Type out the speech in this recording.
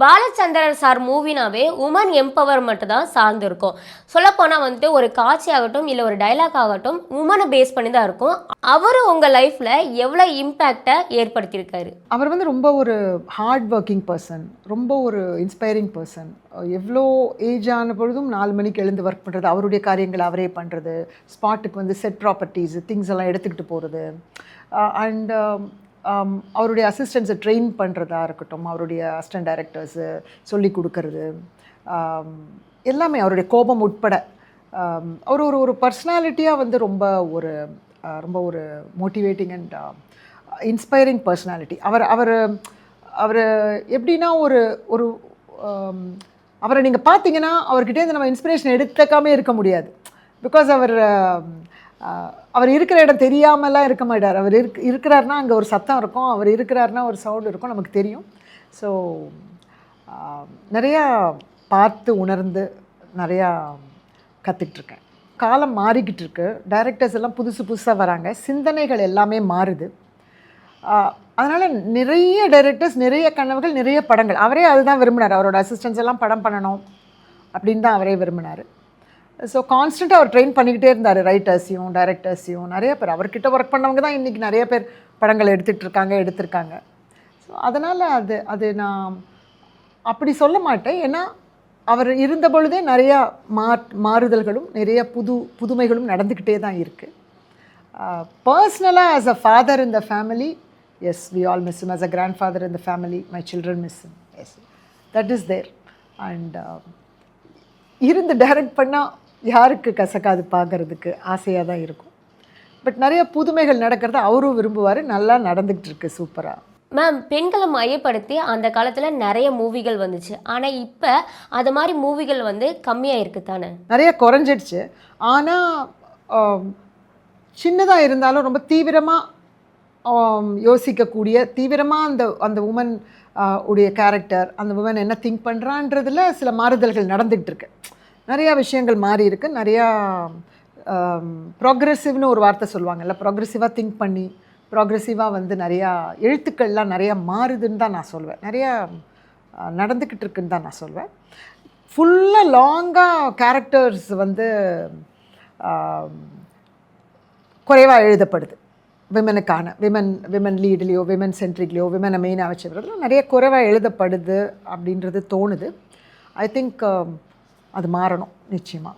Balachandran sir மூவினாவே woman empowerment தான் சார்ந்திருக்கும். சொல்லப்போனால் வந்துட்டு ஒரு காட்சி ஆகட்டும் இல்லை ஒரு டைலாக் ஆகட்டும் உமனை பேஸ் பண்ணி தான் இருக்கும். அவர் உங்கள் லைஃப்பில் எவ்வளோ இம்பேக்டை ஏற்படுத்தியிருக்காரு? அவர் வந்து ரொம்ப ஒரு ஹார்ட் ஒர்க்கிங் பர்சன் ரொம்ப ஒரு இன்ஸ்பைரிங் பர்சன் எவ்வளோ ஏஜ் ஆன பொழுதும் நாலு மணிக்கு எழுந்து ஒர்க் பண்ணுறது அவருடைய காரியங்களை அவரே பண்ணுறது ஸ்பாட்டுக்கு வந்து செட் ப்ராப்பர்ட்டிஸ் திங்ஸ் எல்லாம் எடுத்துக்கிட்டு போகிறது அண்ட் Um, அவருடைய அசிஸ்டன்ஸை ட்ரெயின் பண்ணுறதா இருக்கட்டும் அவருடைய அசிஸ்டன்ட் டைரக்டர்ஸு சொல்லி கொடுக்கறது um, எல்லாமே அவருடைய கோபம் உட்பட um, அவர் ஒரு ஒரு பர்சனாலிட்டியாக வந்து ரொம்ப ஒரு ரொம்ப ஒரு மோட்டிவேட்டிங் அண்ட் இன்ஸ்பைரிங் பர்சனாலிட்டி அவர் அவர் அவர் எப்படின்னா ஒரு ஒரு அவரை நீங்கள் பார்த்தீங்கன்னா அவர்கிட்டேருந்து நம்ம இன்ஸ்பிரேஷன் எடுத்துக்காமே இருக்க முடியாது. பிகாஸ் அவர் அவர் இருக்கிற இடம் தெரியாமலாம் இருக்க மாட்டார். அவர் இருக் இருக்கிறாருனா அங்கே ஒரு சத்தம் இருக்கும். அவர் இருக்கிறாருன்னா ஒரு சவுண்ட் இருக்கும். நமக்கு தெரியும். ஸோ நிறையா பார்த்து உணர்ந்து நிறையா கற்றுட்ருக்கேன் காலம் மாறிக்கிட்டு இருக்கு டைரக்டர்ஸ் எல்லாம் புதுசு புதுசாக வராங்க. சிந்தனைகள் எல்லாமே மாறுது. அதனால் நிறைய டைரக்டர்ஸ் நிறைய கனவுகள் நிறைய படங்கள். அவரே அதுதான் விரும்பினார். அவரோட அசிஸ்டன்ஸ் எல்லாம் படம் பண்ணணும் அப்படின்னு தான் அவரே விரும்பினார். ஸோ கான்ஸ்டண்ட்டாக அவர் ட்ரெயின் பண்ணிக்கிட்டே இருந்தார் ரைட்டர்ஸையும் டைரக்டர்ஸையும் நிறைய பேர் அவர்கிட்ட ஒர்க் பண்ணவங்க தான் இன்றைக்கி நிறைய பேர் படங்கள் எடுத்துகிட்டு இருக்காங்க எடுத்திருக்காங்க. ஸோ அதனால் அது அது நான் அப்படி சொல்ல மாட்டேன். ஏன்னா அவர் இருந்த பொழுதே நிறையா மா மாறுதல்களும் நிறைய புது புதுமைகளும் நடந்துக்கிட்டே தான் இருக்குது பர்சனலாக as a father in the family as we all miss him as a grandfather இந்த family my children miss us that is there and இருந்து டைரக்ட் பண்ணால் யாருக்கு கசக்காது பார்க்கறதுக்கு ஆசையாக தான் இருக்கும். பட் நிறைய புதுமைகள் நடக்கிறத அவரும் விரும்புவார். நல்லா நடந்துக்கிட்டு இருக்கு சூப்பராக மேம் பெண்களை மையப்படுத்தி அந்த காலத்தில் நிறைய மூவிகள் வந்துச்சு. ஆனால் இப்போ அது மாதிரி மூவிகள் வந்து கம்மியாக இருக்கு தானே? நிறைய குறைஞ்சிடுச்சு. ஆனால் சின்னதாக இருந்தாலும் ரொம்ப தீவிரமாக யோசிக்கக்கூடிய தீவிரமாக அந்த அந்த உமன் உடைய கேரக்டர் அந்த உமன் என்ன திங்க் பண்ணுறான்றதுல சில மாறுதல்கள் நடந்துகிட்டு இருக்கு. நிறையா விஷயங்கள் மாறி இருக்கு. நிறையா ப்ராக்ரெசிவ்னு ஒரு வார்த்தை சொல்லுவாங்கல்ல ப்ராக்ரெசிவாக திங்க் பண்ணி ப்ராக்ரெசிவாக வந்து நிறையா எழுத்துக்கள்லாம் நிறையா மாறுதுன்னு தான் நான் சொல்வேன். நிறையா நடந்துக்கிட்டு இருக்குன்னு தான் நான் சொல்வேன். ஃபுல்லாக லாங்காக கேரக்டர்ஸ் வந்து குறைவாக எழுதப்படுது. விமனுக்கான விமன் விமன் லீட்லேயோ விமன் சென்ட்ரிக்லேயோ விமனை மெயினாக வச்சுக்கிறதுல நிறைய குறைவாக எழுதப்படுது அப்படின்றது தோணுது. ஐ திங்க் அது மாறணும். நிச்சயமாக